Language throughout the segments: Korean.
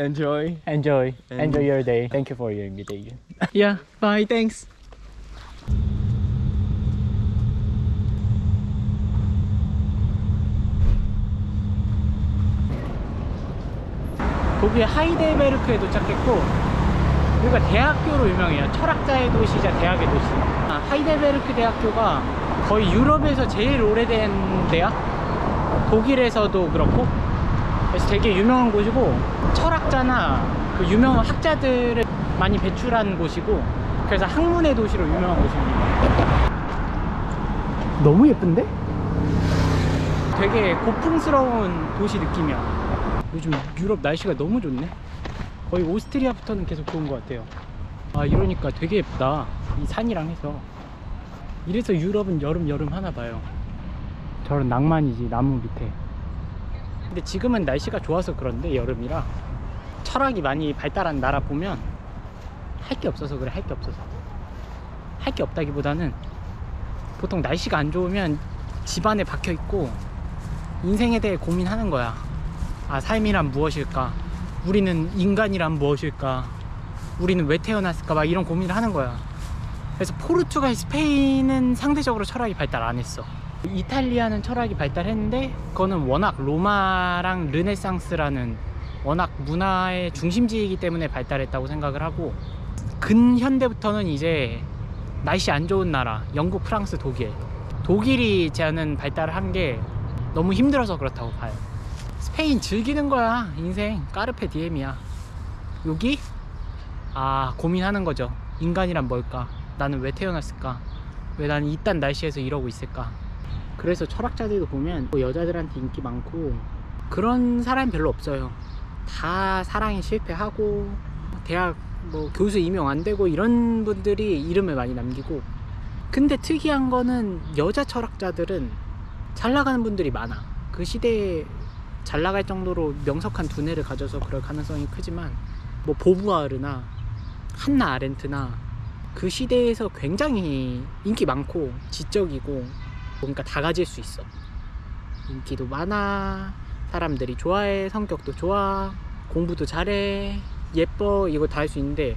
Enjoy. Enjoy. Enjoy your day. Thank you for your invitation. yeah. Bye. Thanks. 독일 하이델베르크에 도착했고 여기가 대학교로 유명해요. 철학자의 도시자 대학의 도시. 아, 하이델베르크 대학교가 거의 유럽에서 제일 오래된 대학? 독일에서도 그렇고 그래서 되게 유명한 곳이고 철학자나 그 유명한 학자들을 많이 배출한 곳이고 그래서 학문의 도시로 유명한 곳입니다. 너무 예쁜데? 되게 고풍스러운 도시 느낌이야. 요즘 유럽 날씨가 너무 좋네. 거의 오스트리아부터는 계속 좋은 것 같아요. 아 이러니까 되게 예쁘다. 이 산이랑 해서. 이래서 유럽은 여름 여름 하나 봐요. 저런 낭만이지 나무 밑에. 근데 지금은 날씨가 좋아서 그런데 여름이라 철학이 많이 발달한 나라 보면 할 게 없어서 그래 할 게 없어서. 할 게 없다기보다는 보통 날씨가 안 좋으면 집안에 박혀 있고 인생에 대해 고민하는 거야. 아 삶이란 무엇일까? 우리는 인간이란 무엇일까? 우리는 왜 태어났을까? 막 이런 고민을 하는 거야. 그래서 포르투갈 스페인은 상대적으로 철학이 발달 안 했어 이탈리아는 철학이 발달했는데 그거는 워낙 로마랑 르네상스라는 워낙 문화의 중심지이기 때문에 발달했다고 생각을 하고 근현대부터는 이제 날씨 안 좋은 나라 영국, 프랑스, 독일. 독일이 저는 발달을 한 게 너무 힘들어서 그렇다고 봐요. 스페인 즐기는 거야 인생. 까르페 디엠이야. 여기? 아 고민하는 거죠. 인간이란 뭘까? 나는 왜 태어났을까? 왜 나는 이딴 날씨에서 이러고 있을까 그래서 철학자들도 보면 뭐 여자들한테 인기 많고 그런 사람 별로 없어요. 다 사랑에 실패하고 대학 뭐 교수 임용 안 되고 이런 분들이 이름을 많이 남기고 근데 특이한 거는 여자 철학자들은 잘 나가는 분들이 많아. 그 시대에 잘 나갈 정도로 명석한 두뇌를 가져서 그럴 가능성이 크지만 뭐 보부아르나 한나 아렌트나 그 시대에서 굉장히 인기 많고 지적이고 그러니까 다 가질 수 있어. 인기도 많아, 사람들이 좋아해, 성격도 좋아, 공부도 잘해, 예뻐 이거 다 할 수 있는데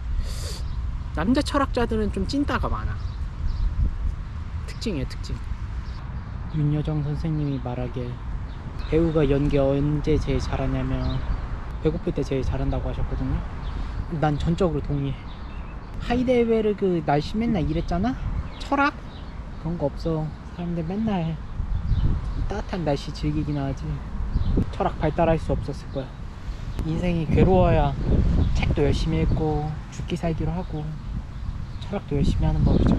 남자 철학자들은 좀 찐따가 많아. 특징이에요, 특징. 윤여정 선생님이 말하길 배우가 연기 언제 제일 잘하냐면 배고플 때 제일 잘한다고 하셨거든요. 난 전적으로 동의해. 하이델베르그 날씨 맨날 이랬잖아? 철학? 그런 거 없어. 사람들 맨날 이 따뜻한 날씨 즐기긴 하지. 철학 발달할 수 없었을 거야. 인생이 괴로워야 책도 열심히 읽고 죽기 살기로 하고 철학도 열심히 하는 법이죠.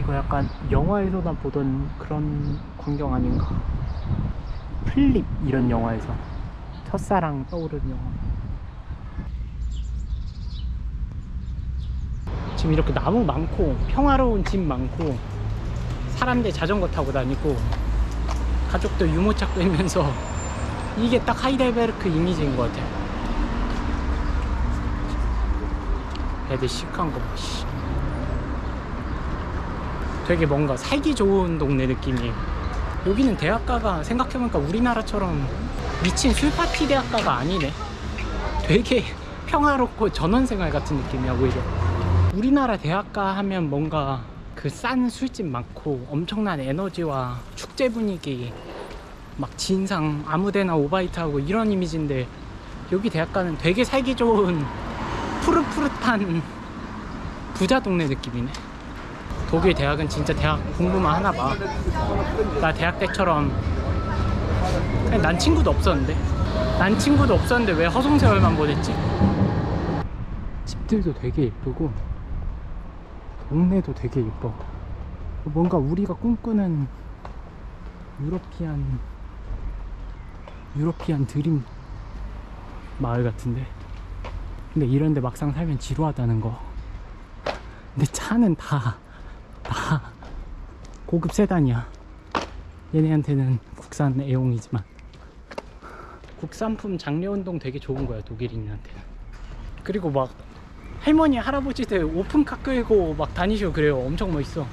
이거 약간 영화에서만 보던 그런 광경 아닌가? 플립 이런 영화에서 첫사랑 떠오르는 영화. 지금 이렇게 나무 많고 평화로운 집 많고 사람들 자전거 타고 다니고 가족들 유모차 끌면서 이게 딱 하이델베르크 이미지인 것 같아요. 애들 시크한 거 봐, 씨. 되게 뭔가 살기 좋은 동네 느낌이에요. 여기는 대학가가 생각해보니까 우리나라처럼 미친 술파티 대학가가 아니네. 되게 평화롭고 전원생활 같은 느낌이야, 오히려. 우리나라 대학가 하면 뭔가 그 싼 술집 많고 엄청난 에너지와 축제 분위기 막 진상 아무데나 오바이트하고 이런 이미지인데 여기 대학가는 되게 살기 좋은 푸릇푸릇한 부자 동네 느낌이네. 독일 대학은 진짜 대학 공부만 하나 봐나 대학 때처럼 난 친구도 없었는데. 난 친구도 없었는데 왜 허송세월만 보냈지? 집들도 되게 예쁘고 동네도 되게 예뻐. 뭔가 우리가 꿈꾸는 유러피안 유러피안 드림 마을 같은데. 근데 이런데 막상 살면 지루하다는 거. 근데 차는 다 다 고급 세단이야. 얘네한테는 국산 애용이지만 국산품 장려 운동 되게 좋은 거야 독일인한테는. 그리고 막 할머니 할아버지들 오픈카 끌고 막 다니시고 그래요. 엄청 멋있어.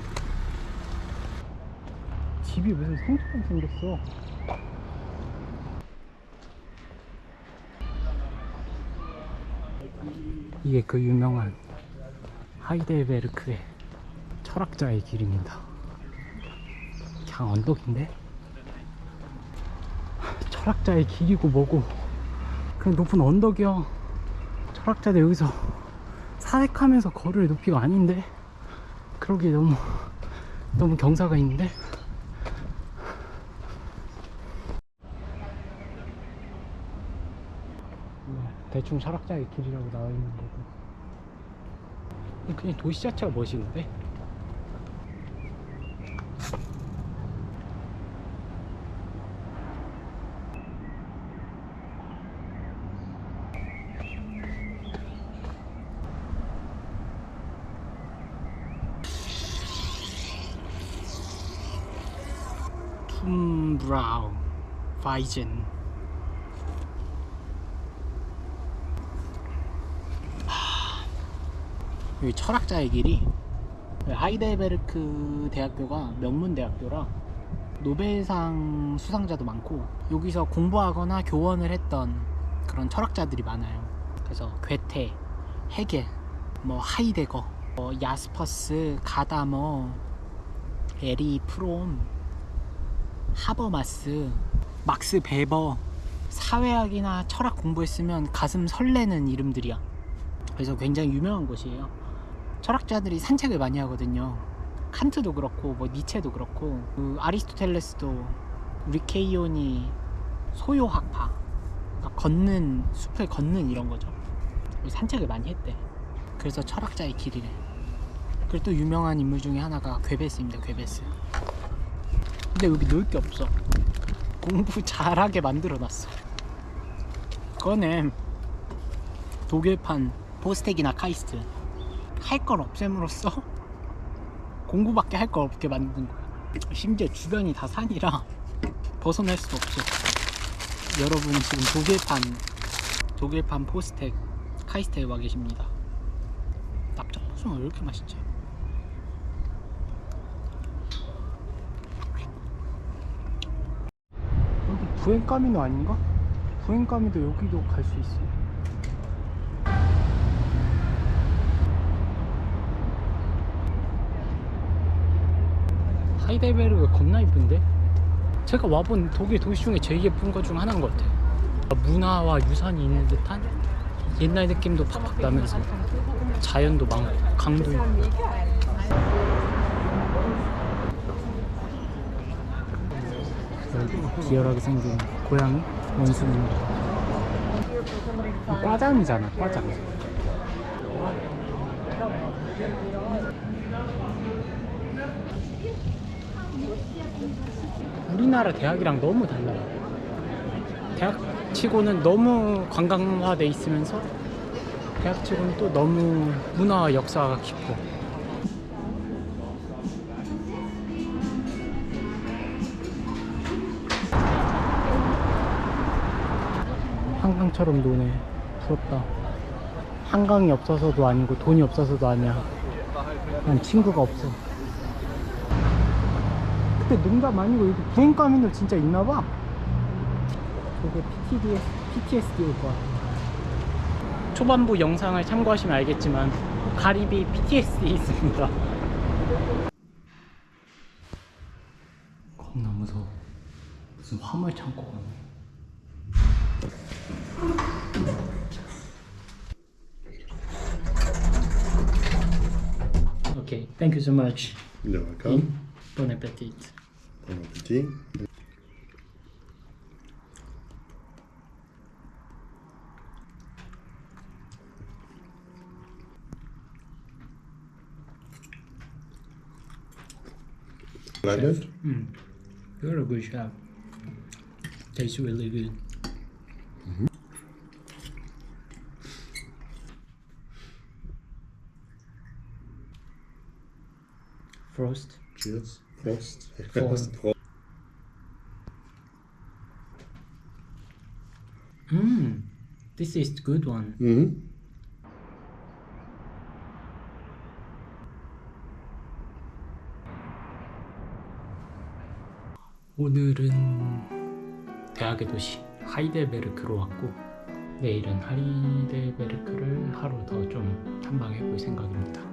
집이 무슨 성처럼 생겼어. 이게 그 유명한 하이델베르크의 철학자의 길입니다. 그냥 언덕인데? 철학자의 길이고 뭐고. 그냥 높은 언덕이야. 철학자들 여기서. 사색하면서 걸을 높이가 아닌데? 그러기에 너무 너무 경사가 있는데? 뭐, 대충 철학자의 길이라고 나와 있는 거고. 그냥 도시 자체가 멋있는데 브라운 바이젠 여기 철학자의 길이 하이델베르크 대학교가 명문 대학교라 노벨상 수상자도 많고 여기서 공부하거나 교원을 했던 그런 철학자들이 많아요. 그래서 괴테, 헤겔, 뭐 하이데거, 뭐 야스퍼스, 가다머, 에리 프롬, 하버마스, 막스 베버 사회학이나 철학 공부했으면 가슴 설레는 이름들이야. 그래서 굉장히 유명한 곳이에요. 철학자들이 산책을 많이 하거든요. 칸트도 그렇고 뭐 니체도 그렇고 그 아리스토텔레스도 리케이온이 소요학파 그러니까 걷는 숲을 걷는 이런 거죠. 산책을 많이 했대. 그래서 철학자의 길이래. 그리고 또 유명한 인물 중에 하나가 괴베스입니다. 괴베스. 근데 여기 놀게 없어. 공부 잘하게 만들어놨어. 그거는 독일판 포스텍이나 카이스트 할 걸 없앰으로써 공부밖에 할걸 없게 만든 거야. 심지어 주변이 다 산이라 벗어날 수 없어. 여러분 지금 독일판 독일판 포스텍 카이스트에 와 계십니다. 납작보송은 왜 이렇게 맛있지? 부엔카미노 아닌가? 부엔카미도 여기도 갈 수 있어. 하이델베르가 겁나 이쁜데? 제가 와본 독일 도시 중에 제일 예쁜 것 중 하나인 것 같아요. 문화와 유산이 있는 듯한 옛날 느낌도 팍팍 나면서 자연도 많고 강도 있고 기 기열하게 생긴 고양이 원숭이입니다. 과장이잖아, 과장. 우리나라 대학이랑 너무 달라요. 대학 치고는 너무 관광화돼 있으면서 대학 치고는 또 너무 문화와 역사가 깊고 한강처럼 노네 부럽다. 한강이 없어서도 아니고 돈이 없어서도 아니야. 난 친구가 없어. 그때 농담 아니고 여기 부행가민도 진짜 있나봐. 저게 PTDS, PTSD일 거야. 초반부 영상을 참고하시면 알겠지만 가리비 PTSD 있습니다. 겁나 무서워. 무슨 화물 창고 같네 Okay, thank you so much. You're welcome. Bon appetit. Bon appétit. Like it? Mm. You're a good chef. Tastes really good. Frost. Cheers. Prost. Prost. Prost. Mm. This is good one. Mhm. 오늘은 대학의 도시 하이델베르크로 왔고 내일은 하리데베르크를 하루 더 좀 탐방해 볼 생각입니다.